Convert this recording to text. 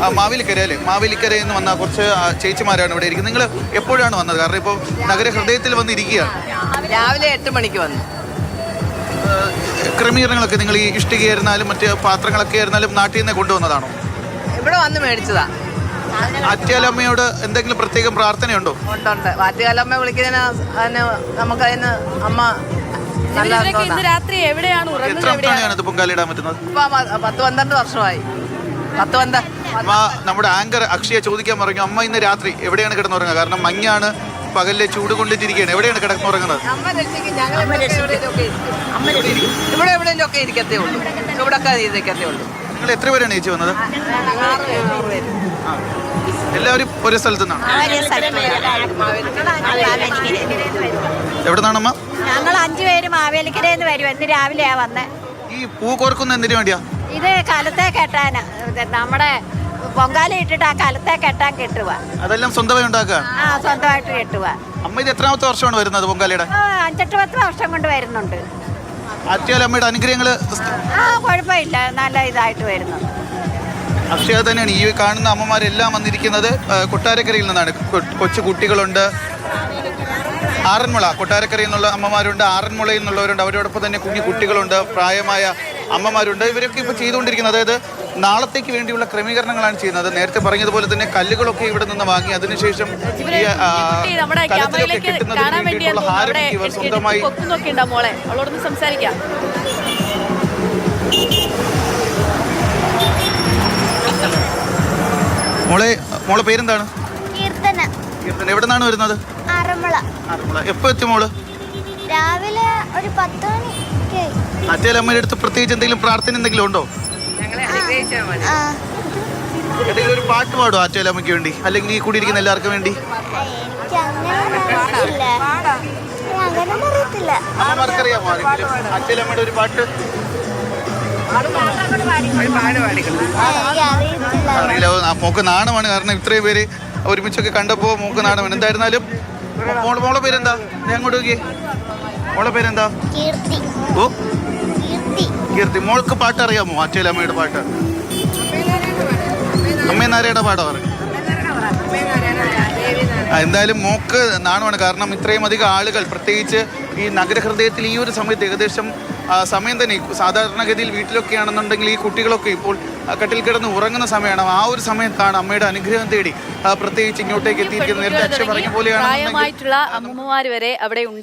ആ, മാവേലിക്കര അല്ലേ മാവേലിക്കരയിൽ നിന്ന് വന്ന കുറച്ച് ചേച്ചിമാരാണ് ഇവിടെ ഇരിക്കുന്നത്. നിങ്ങൾ എപ്പോഴാണ് വന്നത്? കാരണം ഇപ്പോൾ നഗര നഗരഹൃദയത്തിൽ വന്നിരിക്കുകയാണ് രാവിലെ എട്ട് മണിക്ക് വന്നു. ക്രമീകരണങ്ങളൊക്കെ നിങ്ങൾ ഈ ഇഷ്ടികയായിരുന്നാലും മറ്റ് പാത്രങ്ങളൊക്കെ ആയിരുന്നാലും നാട്ടിൽ നിന്ന് കൊണ്ടുവന്നതാണോ? ഇവിടെ വന്ന് മേടിച്ചതാ. ആറ്റ്യാലമ്മയോട് എന്തെങ്കിലും പ്രത്യേകം പ്രാർത്ഥനയുണ്ടോ? ഉണ്ടുണ്ട് വിളിക്കുന്നതിന് അതിന് നമുക്കതിന് അമ്മ ഇന്ന് രാത്രി എവിടെയാണ് ഉറങ്ങുന്നത് എത്ര എവിടെയാണ്? തവണയാണ് ഇത് പൊങ്കാലിടാൻ പറ്റുന്നത്? പത്ത് പന്ത്രണ്ട് വർഷമായി. പത്ത് പന്ത അമ്മ നമ്മുടെ ആങ്കർ അക്ഷയ ചോദിക്കാൻ പറഞ്ഞു അമ്മ ഇന്ന് രാത്രി എവിടെയാണ് കിടന്നുറങ്ങുക? കാരണം മഞ്ഞാണ് പകലിലെ ചൂട് കൊണ്ടിട്ടിരിക്കുകയാണ് എവിടെയാണ് കിടന്നുറങ്ങുന്നത്? ഞങ്ങൾ. ഇവിടെ എവിടെയെങ്കിലൊക്കെ ഇരിക്കത്തേ ഉള്ളൂ. ചൂടൊക്കെ ഇരിക്കത്തേ ഉള്ളൂ. നിങ്ങൾ എത്ര പേരാണ് ചേച്ചി വന്നത്? എല്ലാവരും ഒരു സ്ഥലത്തു നിന്നാണ്? എവിടെ നിന്നാണമ്മ? ഞങ്ങൾ അഞ്ചു പേര് മാവേലിക്കരയിൽ വരും. ഇന്ന് രാവിലെയാ വന്നേ. ഈ പൂ കോർക്കുന്ന എന്തിനു വേണ്ടിയാ? ഇത് കലത്തെ കെട്ടാനാ. നമ്മുടെ പൊങ്കാല ഇട്ടിട്ട് ആ കലത്തെ കെട്ടാൻ കെട്ടുക അതെല്ലാം സ്വന്തമായി ഉണ്ടാക്കുക? ആ സ്വന്തമായിട്ട് കെട്ടുക അമ്മ ഇത് എത്രാമത്തെ വർഷമാണ് വരുന്നത് പൊങ്കാലയുടെ? ആ, അഞ്ചെട്ട് പത്ത് വർഷം കൊണ്ട് വരുന്നുണ്ട്. അമ്മയുടെ അനുഗ്രഹങ്ങൾ ആ കുഴപ്പമില്ല. നല്ല ഇതായിട്ട് വരുന്നു. അക്ഷയ തന്നെയാണ്. ഈ കാണുന്ന അമ്മമാരെല്ലാം വന്നിരിക്കുന്നത് ആ, കൊട്ടാരക്കരയിൽ നിന്നാണ്. കൊ- കൊച്ചു കുട്ടികളുണ്ട്. ആറന്മുള കൊട്ടാരക്കരയിൽ നിന്നുള്ള അമ്മമാരുണ്ട്. ആറന്മുളയിൽ നിന്നുള്ളവരുണ്ട്. അവരോടൊപ്പം തന്നെ കുഞ്ഞു കുട്ടികളുണ്ട്. പ്രായമായ അമ്മമാരുണ്ട്. ഇവരൊക്കെ ഇപ്പോൾ ചെയ്തുകൊണ്ടിരിക്കുന്നത് അതായത് നാളത്തേക്ക് വേണ്ടിയുള്ള ക്രമീകരണങ്ങളാണ് ചെയ്യുന്നത്. നേരത്തെ പറഞ്ഞതുപോലെ തന്നെ കല്ലുകളൊക്കെ ഇവിടെ നിന്ന് വാങ്ങി അതിനുശേഷം ഈ കലത്തിലൊക്കെ വേണ്ടിയിട്ടുള്ള ഹാരം ഇവർ സ്വന്തമായി മോളെ. സംസാരിക്കാം. മോളെ മോളെ പേരെന്താണ്? കീർത്തന. കീർത്തന. എവിടെ നിന്നാണ് വരുന്നത്? ആറന്മുള. ആറന്മുള. എപ്പോ എത്തി മോൾ? രാവിലെ ഒരു പത്ത് മണി അമ്മയുടെ അടുത്ത് പ്രത്യേകിച്ച് എന്തെങ്കിലും പ്രാർത്ഥന എന്തെങ്കിലും ഉണ്ടോ? ഒരു പാട്ട് പാടും ആറ്റോലമ്മയ്ക്ക് വേണ്ടി? അല്ലെങ്കിൽ ഈ കൂടിയിരിക്കുന്ന എല്ലാവർക്കും വേണ്ടി? അമ്മമാർക്കറിയാമോ ആറ്റോലമ്മയുടെ ഒരു പാട്ട്? അറിയില്ല മോക്ക് നാണമാണ്. കാരണം ഇത്രയും പേര് ഒരുമിച്ചൊക്കെ കണ്ടപ്പോൾ മോക്ക് നാണമാണ്. എന്തായിരുന്നാലും മോളെ മോളെ പേരെന്താ? ഞാൻ അങ്ങോട്ട് നോക്കിയേ. മോളെ പേരെന്താ? കീർത്തി. ഓ കീർത്തി മോൾക്ക് പാട്ട് അറിയാമോ അച്ഛലമ്മയുടെ പാട്ട്? അമ്മേനാരയുടെ പാട്ടോ പറയും എന്തായാലും മോക്ക് നാണമാണ് കാരണം ഇത്രയും അധികം ആളുകൾ പ്രത്യേകിച്ച് ഈ നഗരഹൃദയത്തിൽ ഈ ഒരു സമയത്ത് ഏകദേശം സമയം തന്നെ. സാധാരണഗതിയിൽ വീട്ടിലൊക്കെ ആണെന്നുണ്ടെങ്കിൽ ഈ കുട്ടികളൊക്കെ ഇപ്പോൾ കട്ടിൽ കിടന്ന് ഉറങ്ങുന്ന സമയമാണ്. ആ ഒരു സമയത്താണ് അമ്മയുടെ അനുഗ്രഹം തേടി പ്രത്യേകിച്ച് ഇങ്ങോട്ടേക്ക് എത്തിയിരിക്കുന്നത് അച്ഛൻ പറഞ്ഞ പോലെയാണ് പ്രായമായിട്ടുള്ള അമ്മമാര് വരെ അവിടെ ഉണ്ട്.